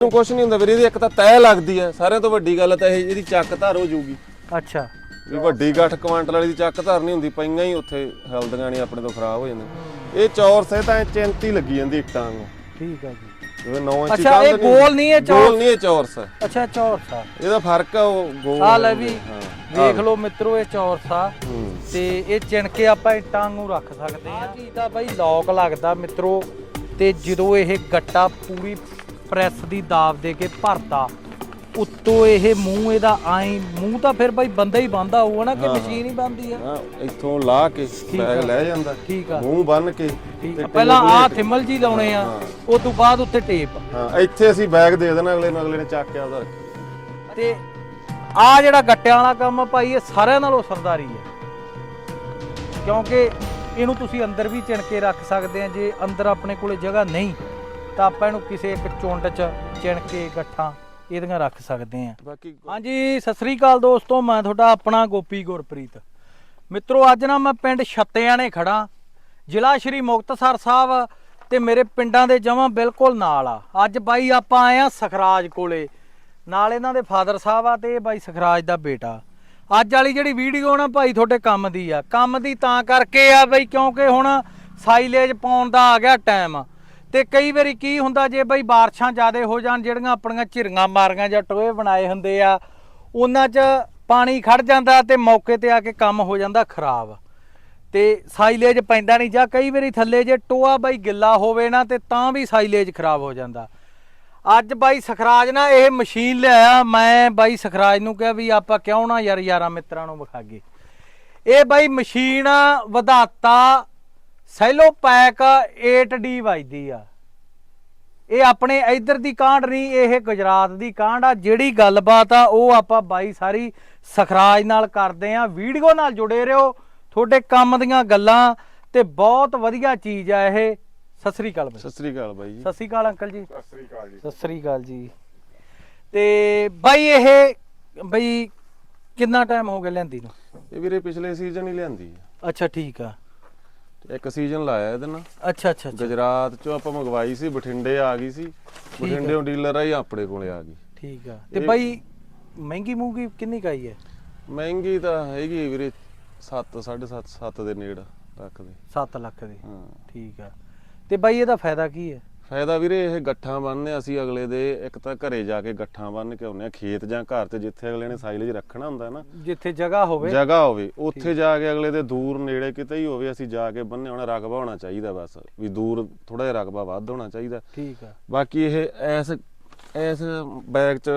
ਨੂੰ ਕੁਛ ਨਹੀਂ ਹੁੰਦਾ ਵੀਰੇ ਇਹਦੀ ਇੱਕ ਤਾਂ ਤੈ ਲੱਗਦੀ ਹੈ ਸਾਰਿਆਂ ਤੋਂ ਵੱਡੀ ਗੱਲ ਤਾਂ ਇਹ ਇਹਦੀ ਚੱਕ ਧਾਰ ਹੋ ਜਾਊਗੀ। ਅੱਛਾ। ਵੀ ਵੱਡੀ ਗੱਠ ਕੁਆਂਟਲ ਵਾਲੀ ਦੀ ਚੱਕ ਧਾਰ ਨਹੀਂ ਹੁੰਦੀ ਪਈਆਂ ਹੀ ਉੱਥੇ ਹਿਲਦੀਆਂ ਨਹੀਂ ਆਪਣੇ ਤੋਂ ਖਰਾਬ ਹੋ ਜਾਂਦੇ ਇਹ ਚੌਰ ਸੇ ਤਾਂ 34 ਲੱਗੀ ਜਾਂਦੀ ਇੱਟਾਂ ਨੂੰ ਠੀਕ ਆ ਜੀ। ਜਿਵੇਂ 9 ਇੰਚੀ ਅੱਛਾ, ਇਹ ਗੋਲ ਨਹੀਂ, ਇਹ ਚੌਰ- ਗੋਲ ਨਹੀਂ ਇਹ ਚੌਰਸ ਹੈ ਅੱਛਾ ਚੌਰਸਾ ਇਹਦਾ ਫ਼ਰਕ ਆ ਉਹ ਗੋਲ ਆ ਲੈ ਵੀ ਹਾਂ ਵੇਖ ਲਓ ਮਿੱਤਰੋ ਇਹ ਚੌਰਸਾ ਹੂੰ। ਤੇ ਇਹ ਚਿਣ ਕੇ ਆਪਾਂ ਇੱਟਾਂ ਨੂੰ ਰੱਖ ਸਕਦੇ ਆ ਚੀਜ਼ ਦਾ ਬਾਈ ਲੋਕ ਲੱਗਦਾ ਮਿੱਤਰੋ ਤੇ ਜਦੋਂ ਇਹ ਗੱਟਾ ਪੂਰੀ ਪ੍ਰੈਸ ਦੀ ਦਾਬ ਦੇ ਕੇ ਭਰਦਾ ਉੱਤੋਂ ਇਹ ਮੂੰਹ ਇਹਦਾ ਆਈ ਮੂੰਹ ਤਾਂ ਫਿਰ ਬਾਈ ਬੰਦਾ ਹੀ ਬੰਦਾ ਹੋਊਗਾ ਨਾ ਕਿ ਮਸ਼ੀਨ ਹੀ ਬੰਦੀ ਆ। ਹਾਂ ਇੱਥੋਂ ਲਾ ਕੇ ਬੈਗ ਲੈ ਜਾਂਦਾ। ਠੀਕ ਆ। ਮੂੰਹ ਬੰਨ ਕੇ ਠੀਕ ਤੇ ਆ ਪਹਿਲਾਂ ਆ ਥਿਮਲ ਜੀ ਲਾਉਣੇ ਆ ਉਸ ਤੋਂ ਬਾਅਦ ਉੱਤੇ ਟੇਪ। ਹਾਂ ਇੱਥੇ ਅਸੀਂ ਬੈਗ ਦੇ ਦੇਣਾ ਅਗਲੇ ਨੂੰ ਅਗਲੇ ਨੇ ਚੱਕ ਕੇ ਉਹਦਾ ਤੇ ਆ ਜਿਹੜਾ ਗੱਟਿਆਂ ਵਾਲਾ ਕੰਮ ਆ ਭਾਈ ਇਹ ਸਾਰਿਆਂ ਨਾਲੋਂ ਸਰਦਾਰੀ ਹੈ ਕਿਉਂਕਿ ਇਹਨੂੰ ਤੁਸੀਂ ਅੰਦਰ ਵੀ ਚਿਣ ਕੇ ਰੱਖ ਸਕਦੇ ਆ ਜੇ ਅੰਦਰ ਆਪਣੇ ਕੋਲੇ ਜਗ੍ਹਾ ਨਹੀਂ। ਤਾਂ ਆਪਾਂ ਇਹਨੂੰ ਕਿਸੇ ਇੱਕ ਚੁੰਡ 'ਚ ਚਿਣ ਕੇ ਗੱਠਾਂ ਇਹਦੀਆਂ ਰੱਖ ਸਕਦੇ ਆ ਬਾਕੀ ਹਾਂਜੀ ਸਤਿ ਸ੍ਰੀ ਅਕਾਲ ਦੋਸਤੋ ਮੈਂ ਤੁਹਾਡਾ ਆਪਣਾ ਗੋਪੀ ਗੁਰਪ੍ਰੀਤ। ਮਿੱਤਰੋ ਅੱਜ ਨਾ ਮੈਂ ਪਿੰਡ ਛੱਤਿਆਣੇ ਖੜਾ ਜ਼ਿਲ੍ਹਾ ਸ਼੍ਰੀ ਮੁਕਤਸਰ ਸਾਹਿਬ ਤੇ ਮੇਰੇ ਪਿੰਡਾਂ ਦੇ ਜਮਾਂ ਬਿਲਕੁਲ ਨਾਲ ਆ। ਅੱਜ ਬਾਈ ਆਪਾਂ ਆਏ ਆ ਸਖਰਾਜ ਕੋਲੇ। ਨਾਲ ਇਹਨਾਂ ਦੇ ਫਾਦਰ ਸਾਹਿਬ ਆ ਤੇ ਇਹ ਬਾਈ ਸਖਰਾਜ ਦਾ ਬੇਟਾ। ਅੱਜ ਵਾਲੀ ਜਿਹੜੀ ਵੀਡੀਓ ਨਾ ਭਾਈ ਤੁਹਾਡੇ ਕੰਮ ਦੀ ਆ। ਕੰਮ ਦੀ ਤਾਂ ਕਰਕੇ ਆ ਬਈ ਕਿਉਂਕਿ ਹੁਣ ਸਾਈਲੇਜ ਪਾਉਣ ਦਾ ਆ ਗਿਆ ਟਾਈਮ ਤੇ ਕਈ ਵਾਰੀ ਕੀ ਹੁੰਦਾ ਜੇ ਬਈ ਬਾਰਿਸ਼ਾਂ ਜ਼ਿਆਦੇ ਹੋ ਜਾਣ, ਜਿਹੜੀਆਂ ਆਪਣੀਆਂ ਝਿਰੀਆਂ ਮਾਰੀਆਂ ਜਾਂ ਟੋਏ ਬਣਾਏ ਹੁੰਦੇ ਆ, ਉਹਨਾਂ 'ਚ ਪਾਣੀ ਖੜ ਜਾਂਦਾ ਤੇ ਮੌਕੇ ਤੇ ਆ ਕੇ ਕੰਮ ਹੋ ਜਾਂਦਾ ਖਰਾਬ। ਤੇ ਸਾਈਲੇਜ ਪੈਂਦਾ ਨਹੀਂ ਜਾਂ ਕਈ ਵਾਰੀ ਥੱਲੇ ਜੇ ਟੋਆ ਬਾਈ ਗਿੱਲਾ ਹੋਵੇ ਨਾ ਤੇ ਤਾਂ ਵੀ ਸਾਈਲੇਜ ਖਰਾਬ ਹੋ ਜਾਂਦਾ। ਅੱਜ ਬਾਈ ਸਖਰਾਜ ਨਾ ਇਹ ਮਸ਼ੀਨ ਲਿਆਇਆ, ਮੈਂ ਬਾਈ ਸਖਰਾਜ ਨੂੰ ਕਿਹਾ ਵੀ ਆਪਾਂ ਕਿਉਂ ਨਾ ਯਾਰ ਯਾਰਾਂ ਮਿੱਤਰਾਂ ਨੂੰ ਵਿਖਾਗੇ ਇਹ ਬਾਈ ਮਸ਼ੀਨ ਵਧਾਤਾ ਸੈਲੋ ਪੈਕ 8D ਵੱਜਦੀ ਆ। ਇਹ ਆਪਣੇ ਇੱਧਰ ਦੀ ਕਾਂਡ ਨਹੀਂ ਇਹ ਗੁਜਰਾਤ ਦੀ ਕਾਂਡ ਆ। ਜਿਹੜੀ ਗੱਲਬਾਤ ਆ ਉਹ ਆਪਾਂ ਬਾਈ ਸਾਰੀ ਸਖਰਾਜ ਨਾਲ ਕਰਦੇ ਆ। ਵੀਡੀਓ ਨਾਲ ਜੁੜੇ ਰਹੋ ਤੁਹਾਡੇ ਕੰਮ ਦੀਆਂ ਗੱਲਾਂ ਤੇ ਬਹੁਤ ਵਧੀਆ ਚੀਜ਼ ਆ ਇਹ। ਸਤਿ ਸ੍ਰੀ ਅਕਾਲ ਬਾਈ। ਸਤਿ ਸ੍ਰੀ ਅਕਾਲ ਬਾਈ ਜੀ। ਸਤਿ ਸ੍ਰੀ ਅਕਾਲ ਅੰਕਲ ਜੀ। ਸਤਿ ਸ੍ਰੀ ਅਕਾਲ ਜੀ। ਸਤਿ ਸ੍ਰੀ ਅਕਾਲ ਜੀ। ਤੇ ਬਾਈ ਇਹ ਬਈ ਕਿੰਨਾ ਟਾਈਮ ਹੋ ਗਿਆ ਲੈਂਦੀ ਨੂੰ? ਇਹ ਵੀਰੇ ਪਿਛਲੇ ਸੀਜ਼ਨ ਹੀ ਲਿਆਂਦੀ ਹੈ ਅੱਛਾ ਠੀਕ ਆ। ਇੱਕ ਸੀਜ਼ਨ ਲਾਇਆ ਇਹਦੇ ਨਾਲ। ਅੱਛਾ ਅੱਛਾ ਗੁਜਰਾਤ ਚੋਂ ਆਪਾਂ ਮੰਗਵਾਈ ਸੀ ਬਠਿੰਡੇ ਆ ਗਈ ਸੀ। ਬਠਿੰਡੇੋਂ ਡੀਲਰ ਆਈ ਆਪਣੇ ਕੋਲੇ ਆ ਗਈ। ਠੀਕ ਆ। ਤੇ ਬਾਈ ਮਹਿੰਗੀ ਮੂੰਗੀ ਕਿੰਨੀ ਕਾਈ ਹੈ? ਮਹਿੰਗੀ ਤਾਂ ਹੈਗੀ ਵੀਰੇ 7 7.5 7 ਦੇ ਨੇੜ ਰੱਖਦੇ। 7 ਲੱਖ ਦੀ। ਹਾਂ। ਠੀਕ ਆ। ਤੇ ਬਾਈ ਇਹਦਾ ਫਾਇਦਾ ਕੀ ਹੈ? ਫਾਇਦਾ ਵੀਰੇ ਇਹ ਗੱਠਾਂ ਬੰਨ੍ਹਦੇ ਅਸੀਂ ਅਗਲੇ ਦੇ ਇੱਕ ਤਾਂ ਘਰੇ ਜਾ ਕੇ ਗੱਠਾਂ ਬੰਨ ਕੇ ਆਉਂਦੇ ਆ ਖੇਤ ਜਾਂ ਘਰ ਤੇ ਜਿੱਥੇ ਅਗਲੇ ਨੇ ਸਾਈਲੇਜ ਰੱਖਣਾ ਹੁੰਦਾ ਨਾ। ਜਿੱਥੇ ਜਗ੍ਹਾ ਹੋਵੇ। ਜਗ੍ਹਾ ਹੋਵੇ ਉੱਥੇ ਜਾ ਕੇ ਅਗਲੇ ਦੇ ਦੂਰ ਨੇੜੇ ਕਿਤੇ ਹੀ ਹੋਵੇ ਅਸੀਂ ਜਾ ਕੇ ਬੰਨੇ ਹੋਣਾ ਰਕਬਾ ਹੋਣਾ ਚਾਹੀਦਾ ਬਸ ਵੀ ਦੂਰ ਥੋੜਾ ਜਿਹਾ ਰਕਬਾ ਵੱਧ ਹੋਣਾ ਚਾਹੀਦਾ। ਠੀਕ ਆ। ਬਾਕੀ ਇਹ ਐਸ ਐਸ ਬੈਗ 'ਚ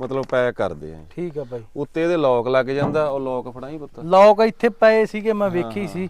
ਮਤਲਬ ਪੈਕ ਕਰਦੇ ਆ ਠੀਕ ਆ ਬਾਈ। ਉੱਤੇ ਇਹਦੇ ਲੋਕ ਲੱਗ ਜਾਂਦਾ ਉਹ ਲੋਕ ਫੜਾਈ ਪੁੱਤ। ਲੋਕ ਇੱਥੇ ਪਏ ਸੀਗੇ ਮੈਂ ਵੇਖੀ ਸੀ।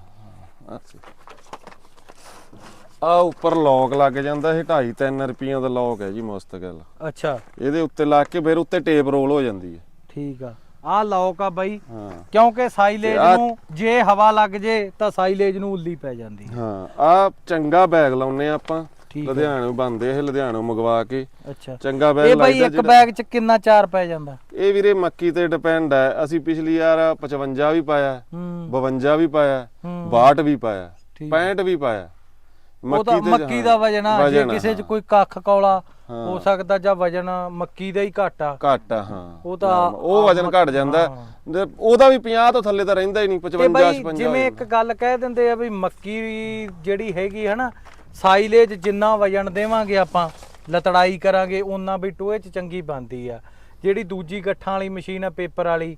ਆ ਉੱਪਰ ਲੋਕ ਲੱਗ ਜਾਂਦਾ ਇਹ 2.5 3 ਰੁਪਈਆਂ ਦਾ ਲੋਕ ਹੈ ਜੀ ਮੁਸਤਕਿਲ ਅੱਛਾ। ਇਹਦੇ ਉੱਤੇ ਲੱਗ ਕੇ ਫਿਰ ਉੱਤੇ ਟੇਪ ਰੋਲ ਹੋ ਜਾਂਦੀ ਹੈ। ਠੀਕ ਆ। ਆ ਲੋਕ ਆ ਬਾਈ। ਹਾਂ। ਕਿਉਂਕਿ ਸਾਈਲੇਜ ਨੂੰ ਜੇ ਹਵਾ ਲੱਗ ਜੇ ਤਾਂ ਸਾਈਲੇਜ ਨੂੰ ਉੱਲੀ ਪੈ ਜਾਂਦੀ ਹਾਂ। ਆ ਚੰਗਾ ਬੈਗ ਲਾਉਨੇ ਆ ਆਪਾਂ। ਲੁਧਿਆਣੋਂ ਬੰਦੇ ਇਹ ਲੁਧਿਆਣੋਂ ਮੰਗਵਾ ਕੇ। ਅੱਛਾ। ਚੰਗਾ ਬੈਗ ਇਹ ਬਾਈ ਲੱਗਦਾ ਇੱਕ ਜਿਹੜਾ- ਬੈਗ ਚ ਕਿੰਨਾ ਚਾਰ ਪੈ ਜਾਂਦਾ? ਇਹ ਵੀਰੇ ਮੱਕੀ ਤੇ ਡਿਪੈਂਡ ਹੈ। ਅਸੀਂ ਪਿਛਲੀ ਵਾਰ 55 ਵੀ ਪਾਇਆ ਹੂੰ। 52 ਵੀ ਪਾਇਆ ਹੂੰ। 62 ਵੀ ਪਾਇਆ ਠੀਕ। 65 ਵੀ ਪਾਇਆ। ਉਹ ਤਾਂ ਮੱਕੀ ਦਾ ਵਜਨ ਆ ਜੇ ਕਿਸੇ ਚ। ਕੋਈ ਕੱਖ ਕੌਲਾ ਹਾਂ। ਸਕਦਾ ਜਾਂ ਵਜਨ ਮੱਕੀ ਦਾ ਹੀ ਘੱਟ ਆ। ਘੱਟ ਆ ਹਾਂ। ਉਹ ਤਾਂ ਉਹ ਵਜਨ ਘਟ ਜਾਂਦਾ। ਉਹਦਾ ਵੀ 50 ਤੋਂ ਥੱਲੇ ਤਾਂ ਰਹਿੰਦਾ ਹੀ ਨਹੀਂ ਤੇ 55 ਬਈ 56 ਜਿਵੇਂ ਇੱਕ ਗੱਲ ਕਹਿ ਦਿੰਦੇ ਆ ਵੀ ਮੱਕੀ ਜਿਹੜੀ ਹੈਗੀ ਹੈ ਨਾ ਸਾਈਲੇਜ ਜਿੰਨਾ ਵਜਨ ਦੇਵਾਂਗੇ ਆਪਾਂ ਲਤੜਾਈ ਕਰਾਂਗੇ ਉਹਨਾਂ ਵੀ ਟੋਏ ਚ ਚੰਗੀ ਬਣਦੀ ਆ। ਜਿਹੜੀ ਦੂਜੀ ਗੱਠਾਂ ਵਾਲੀ ਮਸ਼ੀਨ ਆ ਪੇਪਰ ਵਾਲੀ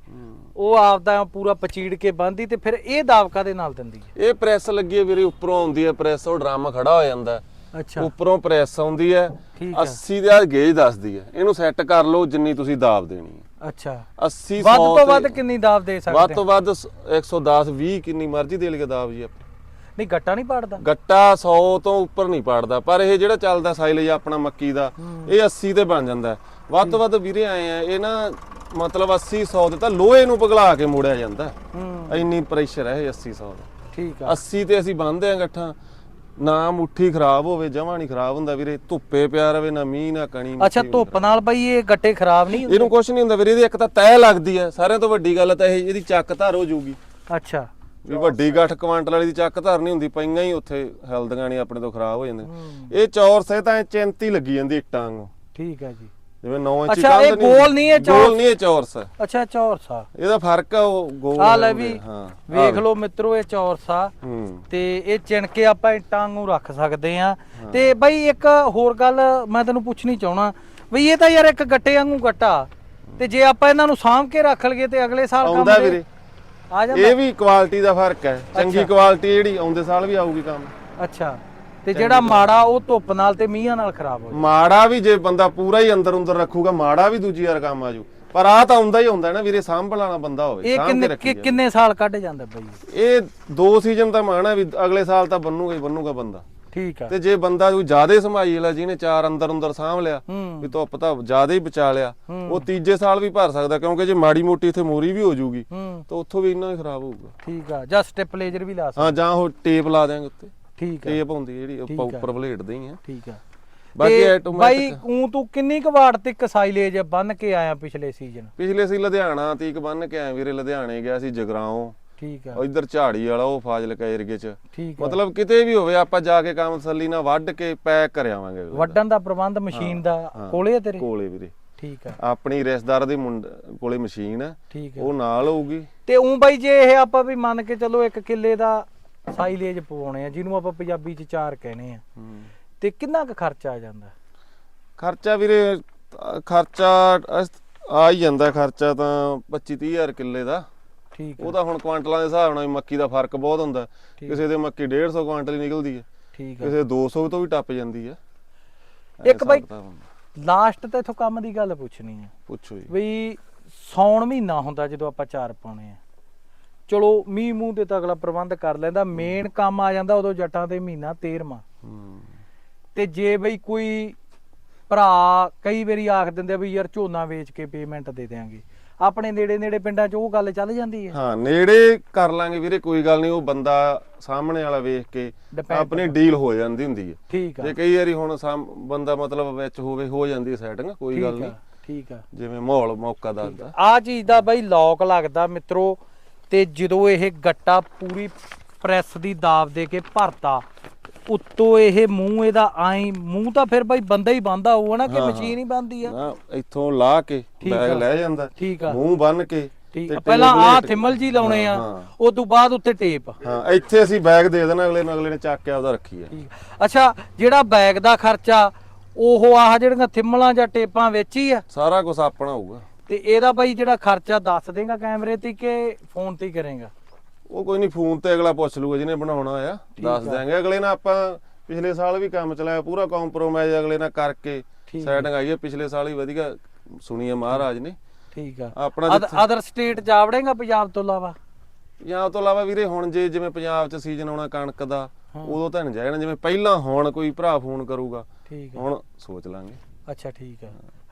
ਉਹ ਆਪਦਾ ਪੂਰਾ ਪਚੀੜ ਕੇ ਬੰਨਦੀ ਤੇ ਫਿਰ ਇਹ ਦਾਵਕਾ ਦੇ ਨਾਲ ਦਿੰਦੀ ਹੈ। ਇਹ ਪ੍ਰੈਸ ਲੱਗੀ ਹੈ ਵੀਰੇ ਉੱਪਰੋਂ ਆਉਂਦੀ ਹੈ ਪ੍ਰੈਸ ਉਹ ਡਰਮ ਖੜਾ ਹੋ ਜਾਂਦਾ ਅੱਛਾ। ਉੱਪਰੋਂ ਪ੍ਰੈਸ ਆਉਂਦੀ ਹੈ ਠੀਕ ਹੈ। 80 ਦਾ ਗੇਜ ਦੱਸਦੀ ਹੈ। ਇਹਨੂੰ ਸੈੱਟ ਕਰ ਲਓ ਜਿੰਨੀ ਤੁਸੀਂ ਦਾਬ ਦੇਣੀ ਹੈ। ਅੱਛਾ। 80 ਵੱਧ 100 ਤੋਂ ਵੱਧ ਕਿੰਨੀ ਦਾਵ ਦੇ ਵੱਧ ਸਕਦੇ ਤੋਂ ਵੱਧ 110 20 ਕਿੰਨੀ ਮਰਜ਼ੀ ਦੇ ਲਈਏ ਦਾਬ ਜੀ ਆਪਾਂ ਨਹੀਂ ਗੱਟਾ ਨਹੀਂ ਪਾੜਦਾ? ਗੱਟਾ 100 ਤੋਂ ਉੱਪਰ ਨਹੀਂ ਪੜਦਾ ਪਰ ਇਹ ਜਿਹੜਾ ਚੱਲਦਾ ਸਾਈਲੇਜ ਆਪਣਾ ਮੱਕੀ ਦਾ ਇਹ 80 ਤੇ ਬਣ ਜਾਂਦਾ। ਵੱਧ ਤੋਂ ਵੱਧ ਵੀਰੇ ਆਏ ਆ ਇਹ ਨਾ ਮਤਲਬ 80 100 ਤੇ ਤਾਂ ਲੋਹੇ ਨੂੰ ਪਿਘਲਾ ਕੇ ਮੋੜਿਆ ਜਾਂਦਾ। ਹੂੰ। ਇੰਨੀ ਪ੍ਰੈਸ਼ਰ ਹੈ ਇਹ 80 100 ਦਾ। ਠੀਕ ਆ। 80 ਤੇ ਅਸੀਂ ਬੰਨਦੇ ਆ ਗੱਠਾਂ ਨਾ ਮੁੱਠੀ ਖਰਾਬ ਹੋਵੇ ਜਮਾ ਨਹੀਂ ਖਰਾਬ ਹੁੰਦਾ ਵੀਰੇ ਧੁੱਪੇ ਪਿਆ ਰਵੇ ਨਾ ਮੀਂਹ ਨਾ ਕਣੀ ਅੱਛਾ ਧੁੱਪ ਨਾਲ ਬਈ ਇਹ ਗੱਟੇ ਖਰਾਬ ਨਹੀਂ ਹੁੰਦੇ? ਇਹਨੂੰ ਕੁਝ ਨਹੀਂ ਹੁੰਦਾ ਵੀਰੇ ਇਹਦੀ ਇੱਕ ਤਾਂ ਤੈ ਲੱਗਦੀ ਹੈ ਸਾਰਿਆਂ ਤੋਂ ਵੱਡੀ ਗੱਲ ਤਾਂ ਇਹ ਇਹਦੀ ਚੱਕ ਧਾਰ ਹੋ ਜਾਊਗੀ। ਅੱਛਾ। ਵੀ ਵੱਡੀ ਗੱਠ ਕੁਆਂਟਲ ਵਾਲੀ ਦੀ ਚੱਕ ਧਾਰ ਨਹੀਂ ਹੁੰਦੀ ਪਈਆਂ ਹੀ ਉੱਥੇ ਹਿਲਦੀਆਂ ਨਹੀਂ ਆਪਣੇ ਤੋਂ ਖਰਾਬ ਹੋ ਜਾਂਦੀਆਂ ਇਹ ਚੌਰ ਸੇ ਤਾਂ 34 ਲੱਗੀ ਜਾਂਦੀ ਇੱਟਾਂ ਨੂੰ ਠੀਕ ਹੈ ਜੀ। ਜਿਵੇਂ 9 ਇੰਚੀ ਅੱਛਾ, ਇਹ ਗੋਲ ਨਹੀਂ, ਇਹ ਚੌਰਸ। ਗੋਲ ਨਹੀਂ ਇਹ ਚੌਰਸ। ਹੈ ਅੱਛਾ ਚੌਰਸਾ ਇਹਦਾ ਫ਼ਰਕ ਆ ਉਹ ਗੋਲ ਆ ਲੈ ਵੀ ਆ, ਹਾਂ ਵੇਖ ਲਓ ਮਿੱਤਰੋ ਇਹ ਚੌਰਸਾ ਹੂੰ। ਤੇ ਇਹ ਚਿਣ ਕੇ ਆਪਾਂ ਇੱਟਾਂ ਨੂੰ ਰੱਖ ਸਕਦੇ ਆ ਤੇ ਬਈ ਇੱਕ ਹੋਰ ਗੱਲ ਮੈਂ ਤੈਨੂੰ ਪੁੱਛਣੀ ਚਾਹਣਾ ਬਈ ਇਹ ਤਾਂ ਯਾਰ ਇੱਕ ਗੱਟੇ ਵਾਂਗੂ ਗੱਟਾ। ਤੇ ਜੇ ਆਪਾਂ ਇਹਨਾਂ ਨੂੰ ਸਾਂਭ ਕੇ ਰੱਖ ਲਈਏ ਤੇ ਅਗਲੇ ਸਾਲ ਕੰਮ ਆਉਂਦਾ ਵੀਰੇ। ਆ ਜਾਂਦਾ। ਇਹ ਵੀ ਕੁਆਲਿਟੀ ਦਾ ਫ਼ਰਕ ਹੈ। ਚੰਗੀ। ਕੁਆਲਿਟੀ ਜਿਹੜੀ ਆਉਂਦੇ ਸਾਲ ਵੀ ਆਊਗੀ ਕੰਮ। ਅੱਛਾ। ਤੇ ਜਿਹੜਾ ਮਾੜਾ ਉਹ ਧੁੱਪ ਨਾਲ ਤੇ ਮੀਂਹਾਂ ਨਾਲ ਖਰਾਬ ਹੋ ਮਾੜਾ ਵੀ ਜੇ ਬੰਦਾ ਪੂਰਾ ਹੀ ਅੰਦਰ ਅੰਦਰ ਰੱਖੂਗਾ ਮਾੜਾ ਵੀ ਦੂਜੀ ਵਾਰ ਕੰਮ ਆਜੂ ਪਰ ਆ ਤਾਂ ਆਉਂਦਾ ਹੀ ਹੁੰਦਾ ਨਾ ਵੀਰੇ ਸਾਂਭਣ ਵਾਲਾ ਬੰਦਾ ਹੋਵੇ ਇਹ ਕਿੰਨੇ। ਕਿੰਨੇ ਸਾਲ ਕੱਢ ਜਾਂਦਾ ਬਈ ਇਹ? ਦੋ ਸੀਜ਼ਨ ਤਾਂ ਮਾਣਾ ਵੀ ਅਗਲੇ ਸਾਲ ਤਾਂ ਬੰਨੂਗਾ ਹੀ ਬੰਨੂਗਾ ਬੰਦਾ। ਠੀਕ ਆ। ਤੇ ਜੇ ਬੰਦਾ ਕੋਈ ਜ਼ਿਆਦਾ ਸੰਭਾਈ ਵਾਲਾ ਜਿਹਨੇ ਚਾਰ ਅੰਦਰ ਅੰਦਰ ਸਾਂਭ ਲਿਆ ਵੀ ਧੁੱਪ ਤਾਂ ਜ਼ਿਆਦਾ ਹੀ ਬਚਾ ਲਿਆ। ਉਹ ਤੀਜੇ ਸਾਲ ਵੀ ਭਰ ਸਕਦਾ ਕਿਉਂਕਿ ਜੇ ਮਾੜੀ ਮੋਟੀ ਇੱਥੇ ਮੋਰੀ ਵੀ ਹੋ ਜੂਗੀ ਤਾਂ ਉੱਥੋਂ ਵੀ ਇੰਨਾ ਹੀ ਖਰਾਬ ਹੋਊਗਾ। ਠੀਕ ਆ ਜਾਂ ਸਟੈਪ ਲੇਜ਼ਰ ਵੀ ਲਾ ਸਕਦਾ। ਹਾਂ ਜਾਂ ਉਹ ਟੇਪ ਲਾ ਦਿਆਂਗੇ ਉੱਤੇ। ਠੀਕ ਆ। ਟੇਪ ਹੁੰਦੀ ਜਿਹੜੀ ਠੀਕ ਆਪਾਂ ਆ। ਉੱਪਰ ਹੀ ਆ। ਠੀਕ ਆ। ਬਾਕੀ ਤੇ ਬਾਈ ਊਂ ਤੂੰ ਕਿੰਨੀ ਕੁ ਵਾਟ ਤੱਕ ਸਾਈਲੇਜ ਬੰਨ ਕੇ ਆਇਆ ਪਿਛਲੇ ਸੀਜ਼ਨ ਪਿਛਲੇ ਸੀ ਲੁਧਿਆਣਾ ਤੀਕ ਬੰਨ ਕੇ ਆਏ ਵੀਰੇ ਲੁਧਿਆਣੇ ਗਿਆ ਸੀ ਜਗਰਾਉਂ। ਠੀਕ ਆ। ਉਹ ਇੱਧਰ ਝਾੜੀ ਵਾਲਾ ਉਹ ਫਾਜ਼ਿਲਕਾ ਏਰੀਏ ਚ। ਠੀਕ ਆ। ਮਤਲਬ ਕਿਤੇ ਵੀ ਹੋਵੇ ਆਪਾਂ ਜਾ ਕੇ ਕੰਮ ਤਸੱਲੀ ਨਾਲ ਵੱਢ ਕੇ ਪੈਕ ਕਰ ਆਵਾਂਗੇ ਅਗਲੇ ਵੱਡਣ ਦਾ ਪ੍ਰਬੰਧ ਮਸ਼ੀਨ ਦਾ ਹਾਂ। ਕੋਲੇ ਆ ਤੇਰੇ? ਕੋਲੇ ਵੀਰੇ। ਠੀਕ ਆ। ਆਪਣੀ ਰਿਸ਼ਤੇਦਾਰ ਦੇ ਮੁੰਡੇ ਕੋਲੇ ਮਸ਼ੀਨ ਹੈ ਠੀਕ ਆ। ਉਹ ਨਾਲ ਹੋਊਗੀ। ਤੇ ਉਂ ਬਾਈ ਜੇ ਇਹ ਆਪਾਂ ਵੀ ਮੰਨ ਕੇ ਚੱਲੋ ਇੱਕ ਕਿੱਲੇ ਦਾ ਸਾਈਲੇਜ ਪਵਾਉਣੇ ਆ ਜਿਹਨੂੰ ਆਪਾਂ ਪੰਜਾਬੀ ਚ ਚਾਰ ਕਹਿੰਦੇ ਆ। ਤੇ ਕਿੰਨਾ ਕੁ ਖਰਚਾ ਆ ਜਾਂਦਾ? ਖਰਚਾ ਵੀਰੇ ਅਹ ਖਰਚਾ ਅਸ- ਆ ਹੀ ਜਾਂਦਾ ਖਰਚਾ ਤਾਂ 25 30000 ਕਿੱਲੇ ਦਾ। ਠੀਕ ਉਹ ਆ ਤਾਂ ਹੁਣ ਕੁਆਂਟਲਾਂ ਦੇ ਹਿਸਾਬ ਨਾਲ ਵੀ ਮੱਕੀ ਦਾ ਫ਼ਰਕ ਬਹੁਤ ਹੁੰਦਾ। ਠੀਕ। ਕਿਸੇ ਦੇ ਮੱਕੀ 150 ਕੁਆਂਟਲ ਹੀ ਨਿਕਲਦੀ ਹੈ ਠੀਕ ਆ। ਕਿਸੇ ਦੇ 200 ਤੋਂ ਵੀ ਟੱਪ ਜਾਂਦੀ ਹੈ ਇੱਕ ਐਸਾ ਬਾਈ- ਹਿਸਾਬ ਹੁੰਦਾ। ਲਾਸਟ ਤੇ ਇਥੋਂ ਕੰਮ ਦੀ ਗੱਲ ਪੁੱਛਣੀ ਆ। ਪੁੱਛੋ ਜੀ। ਵੀ ਸੌਣ ਮਹੀਨਾ ਹੁੰਦਾ ਜਦੋਂ ਆਪਾਂ ਚਾਰ ਪਾਉਣੇ ਆ। ਚਲੋ ਮੀਂਹ ਮੂੰਹ ਤੇ ਤਾਂ ਅਗਲਾ ਪ੍ਰਬੰਧ ਕਰ ਲੈਂਦਾ ਮੇਨ ਕੰਮ ਆ ਜਾਂਦਾ ਉਦੋਂ ਜੱਟਾਂ ਤੇ ਮਹੀਨਾ 13ਵਾਂ ਹੂੰ ਤੇ ਜੇ ਬਈ ਕੋਈ ਭਰਾ ਕਈ ਵਾਰੀ ਆਖ ਦਿੰਦੇ ਵੀ ਯਾਰ ਝੋਨਾ ਵੇਚ ਕੇ ਪੇਮੈਂਟ ਦੇ ਦੇਾਂਗੇ ਆਪਣੇ ਨੇੜੇ ਨੇੜੇ ਪਿੰਡਾਂ 'ਚ ਉਹ ਗੱਲ ਚੱਲ ਜਾਂਦੀ ਹੈ। ਹਾਂ ਨੇੜੇ ਕਰ ਲਾਂਗੇ ਵੀਰੇ ਕੋਈ ਗੱਲ ਨਹੀਂ ਉਹ ਬੰਦਾ ਸਾਹਮਣੇ ਵਾਲਾ ਵੇਖ ਕੇ ਆਪਣੀ ਡੀਲ ਹੋ ਜਾਂਦੀ ਹੁੰਦੀ ਹੈ। ਠੀਕ ਆ। ਜੇ ਕਈ ਵਾਰੀ ਹੁਣ ਬੰਦਾ ਮਤਲਬ ਵਿੱਚ ਹੋਵੇ ਹੋ ਜਾਂਦੀ ਹੈ ਸੈਟਿੰਗ ਕੋਈ ਗੱਲ ਨਹੀਂ। ਠੀਕ ਆ। ਜਿਵੇਂ ਮਾਹੌਲ ਮੌਕਾ ਦੱਸਦਾ। ਆ ਚੀਜ਼ ਦਾ ਬਈ ਲੋਕ ਲੱਗਦਾ ਮਿੱਤਰੋ ਤੇ ਜਦੋਂ ਇਹ ਗੱਟਾ ਪੂਰੀ ਪ੍ਰੈਸ ਦੀ ਦਾਬ ਦੇ ਕੇ ਭਰਤਾ ਉੱਤੋਂ ਇਹ ਮੂੰਹ ਇਹਦਾ ਆਈ ਮੂੰਹ ਤਾਂ ਫਿਰ ਬਈ ਬੰਦਾ ਹੀ ਬੰਦਾ ਹੋਊ ਨਾ ਕਿ ਮਸ਼ੀਨ ਹੀ ਬੰਦੀ ਆ। ਨਾ ਇੱਥੋਂ ਲਾ ਕੇ ਬੈਗ। ਲੈ ਜਾਂਦਾ। ਠੀਕ ਆ। ਮੂੰਹ ਬੰਨ ਕੇ ਪਹਿਲਾਂ ਆ ਥਿਮਲ ਜੀ ਲਾਉਣੇ ਆ ਉਸ ਤੋਂ ਬਾਅਦ ਉੱਤੇ ਟੇਪ। ਹਾਂ ਇੱਥੇ ਅਸੀਂ ਬੈਗ ਦੇ ਦੇਣਾ ਅਗਲੇ ਨੂੰ ਅਗਲੇ ਨੇ ਚੱਕ ਕੇ ਆਪਦਾ ਰੱਖੀ ਆ। ਅੱਛਾ ਜਿਹੜਾ ਬੈਗ ਦਾ ਖਰਚਾ ਉਹ ਆਹ ਜਿਹੜੀਆਂ ਥਿਮਲਾਂ ਜਾਂ ਟੇਪਾਂ ਵਿੱਚ ਹੀ ਆ? ਸਾਰਾ ਕੁਝ ਆਪਣਾ ਹੋਊਗਾ। ਤੇ ਇਹਦਾ ਬਈ ਜਿਹੜਾ ਖਰਚਾ ਦੱਸ ਦੇਗਾ ਕੈਮਰੇ ਤੇ ਕਿ ਫੋਨ ਤੇ ਹੀ ਕਰੇਗਾ? ਉਹ ਕੋਈ ਨਹੀਂ ਫੋਨ ਤੇ ਅਗਲਾ ਪੁੱਛ ਲੂਗਾ ਜਿਹਨੇ ਬਣਾਉਣਾ ਆ। ਦੱਸ। ਦਿਆਂਗੇ। ਅਗਲੇ ਨਾਲ ਆਪਾਂ ਪਿਛਲੇ ਸਾਲ ਵੀ ਕੰਮ ਚਲਾਇਆ ਪੂਰਾ ਕੰਪਰੋਮਾਈਜ਼ ਅਗਲੇ ਨਾਲ ਕਰਕੇ। ਸੈਟਿੰਗ ਆਈ ਹੈ ਪਿਛਲੇ ਸਾਲ ਹੀ ਵਧੀਆ ਸੁਣੀ ਹੈ ਮਹਾਰਾਜ ਨੇ। ਠੀਕ ਆ। ਆਪਣਾ ਅਦਰ ਸਟੇਟ ਜਾਵੜੇਗਾ ਪੰਜਾਬ ਤੋਂ ਇਲਾਵਾ? ਜਾਂ ਤੋਂ ਇਲਾਵਾ ਵੀਰੇ ਹੁਣ ਜੇ ਜਿਵੇਂ ਪੰਜਾਬ 'ਚ ਸੀਜ਼ਨ ਆਉਣਾ ਕਣਕ ਦਾ। ਉਦੋਂ ਤਾਂ ਨਹੀਂ ਜਾਣਾ। ਜਿਵੇਂ ਪਹਿਲਾਂ ਹੁਣ ਕੋਈ ਭਰਾ ਫੋਨ ਕਰੂਗਾ ਹੁਣ ਸੋਚ ਲਾਂਗੇ। ਅੱਛਾ ਠੀਕ ਆ।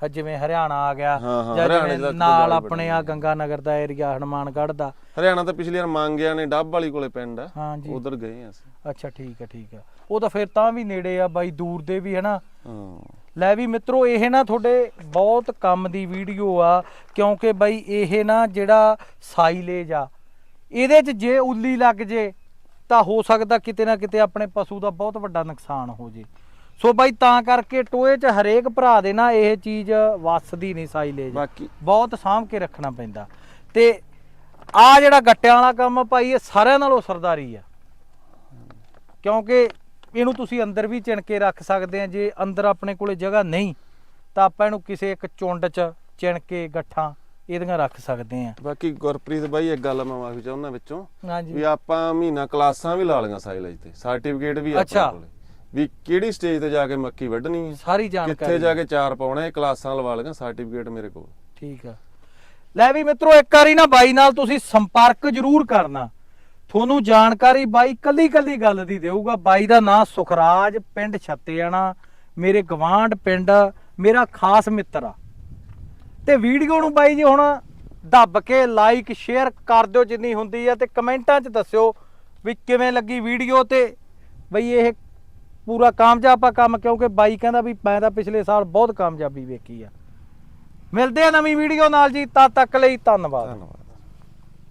ਜਿਵੇਂ ਹਰਿਆਣਾ ਆ ਗਿਆ ਹਾਂ, ਜਿਵੇਂ ਤਾਂ ਨਾਲ ਆਪਣੇ ਆ ਗੰਗਾ ਨਗਰ ਦਾ ਏਰੀਆ ਹਨੂਮਾਨਗੜ੍ਹ ਦਾ। ਹਰਿਆਣਾ ਤਾਂ ਪਿਛਲੀ ਵਾਰ ਮੰਗਿਆ ਨੇ ਡੱਬ ਵਾਲੀ ਕੋਲੇ ਪਿੰਡ ਆ। ਹਾਂਜੀ ਉਧਰ ਗਏ ਆ ਅਸੀਂ। ਅੱਛਾ ਠੀਕ ਆ ਠੀਕ ਆ। ਉਹ ਤਾਂ ਫਿਰ ਤਾਂ ਵੀ ਨੇੜੇ ਆ ਬਾਈ ਦੂਰ ਦੇ ਵੀ ਹਨਾ? ਹਾਂ। ਲੈ ਵੀ ਮਿੱਤਰੋ ਇਹ ਨਾ ਤੁਹਾਡੇ ਬਹੁਤ ਕੰਮ ਦੀ ਵੀਡੀਓ ਆ ਕਿਉਂਕਿ ਬਾਈ ਇਹ ਨਾ ਜਿਹੜਾ ਸਾਈਲੇਜ ਆ ਇਹਦੇ 'ਚ ਜੇ ਉੱਲੀ ਲੱਗ ਜੇ ਤਾਂ ਹੋ ਸਕਦਾ ਕਿਤੇ ਨਾ ਕਿਤੇ ਆਪਣੇ ਪਸ਼ੂ ਦਾ ਬਹੁਤ ਵੱਡਾ ਨੁਕਸਾਨ ਹੋ ਜੇ। ਸੋ ਬਾਈ ਤਾਂ ਕਰਕੇ ਟੋਏ 'ਚ ਹਰੇਕ ਭਰਾ ਦੇ ਨਾ ਇਹ ਚੀਜ਼ ਵੱਸਦੀ ਨਹੀਂ ਸਾਈਲੇਜ ਬਾਕੀ ਬਹੁਤ ਸਾਂਭ ਕੇ ਰੱਖਣਾ ਪੈਂਦਾ। ਤੇ ਆ ਜਿਹੜਾ ਗੱਟਿਆਂ ਵਾਲਾ ਕੰਮ ਭਾਈ ਇਹ ਸਾਰਿਆਂ ਨਾਲੋਂ ਸਰਦਾਰੀ ਆ। ਕਿਉਂਕਿ ਇਹਨੂੰ ਤੁਸੀਂ ਅੰਦਰ ਵੀ ਚਿਣ ਕੇ ਰੱਖ ਸਕਦੇ ਆ। ਜੇ ਅੰਦਰ ਆਪਣੇ ਕੋਲੇ ਜਗ੍ਹਾ ਨਹੀਂ ਤਾਂ ਆਪਾਂ ਇਹਨੂੰ ਕਿਸੇ ਇੱਕ ਚੁੰਡ 'ਚ ਚਿਣ ਕੇ ਗੱਠਾਂ ਇਹਦੀਆਂ ਰੱਖ ਸਕਦੇ ਆ। ਬਾਕੀ ਗੁਰਪ੍ਰੀਤ ਬਾਈ ਇੱਕ ਗੱਲ ਮੈਂ ਮਾਫੀ ਚਾਹੁੰਦਾ ਵਿੱਚੋਂ ਵੀ ਹਾਂਜੀ ਆਪਾਂ ਮਹੀਨਾ ਕਲਾਸਾਂ ਵੀ ਲਾ ਲਈਆਂ ਸਾਈਲੇਜ ਤੇ ਸਰਟੀਫਿਕੇਟ ਵੀ। ਆਪਣੇ ਕੋਲੇ। ਵੀ ਕਿਹੜੀ ਸਟੇਜ ਤੇ ਜਾ ਕੇ ਮੱਕੀ ਵੱਢਣੀ ਹੈ? ਸਾਰੀ ਕਿੱਥੇ ਜਾਣਕਾਰੀ ਜਾ ਕੇ ਚਾਰ ਪਾਉਣਾ ਇਹ ਕਲਾਸਾਂ ਲਵਾ ਲਈਆਂ ਸਰਟੀਫਿਕੇਟ ਮੇਰੇ ਕੋਲ। ਠੀਕ ਆ। ਲੈ ਵੀ ਮਿੱਤਰੋ ਇੱਕ ਵਾਰੀ ਨਾ ਬਾਈ ਨਾਲ ਤੁਸੀਂ ਸੰਪਰਕ ਜ਼ਰੂਰ ਕਰਨਾ। ਤੁਹਾਨੂੰ ਜਾਣਕਾਰੀ ਬਾਈ ਕੱਲੀ ਕੱਲੀ ਗੱਲ ਦੀ ਦੇਊਗਾ। ਬਾਈ ਦਾ ਨਾਮ ਸੁਖਰਾਜ ਪਿੰਡ ਛੱਤੇਆਣਾ। ਮੇਰੇ ਗਵਾਂਢ ਪਿੰਡ ਮੇਰਾ ਖਾਸ ਮਿੱਤਰ ਆ। ਤੇ ਵੀਡੀਓ ਨੂੰ ਬਾਈ ਜੀ ਹੁਣ ਦੱਬ ਕੇ ਲਾਈਕ ਸ਼ੇਅਰ ਕਰ ਦਿਓ ਜਿੰਨੀ ਹੁੰਦੀ ਆ ਤੇ ਕਮੈਂਟਾਂ 'ਚ ਦੱਸਿਓ ਵੀ ਕਿਵੇਂ ਲੱਗੀ ਵੀਡੀਓ ਤੇ। ਬਈ ਇਹ ਪੂਰਾ ਕਾਮਯਾਬ ਆ ਕੰਮ, ਕਿਉਂਕਿ ਬਾਈ ਕਹਿੰਦਾ ਵੀ ਮੈਂ ਤਾਂ ਪਿਛਲੇ ਸਾਲ ਬਹੁਤ ਕਾਮਯਾਬੀ ਵੇਖੀ ਆ। ਮਿਲਦੇ ਆ ਨਵੀਂ ਵੀਡੀਓ ਨਾਲ ਜੀ, ਤਦ ਤੱਕ ਲਈ ਧੰਨਵਾਦ। ਧੰਨਵਾਦ।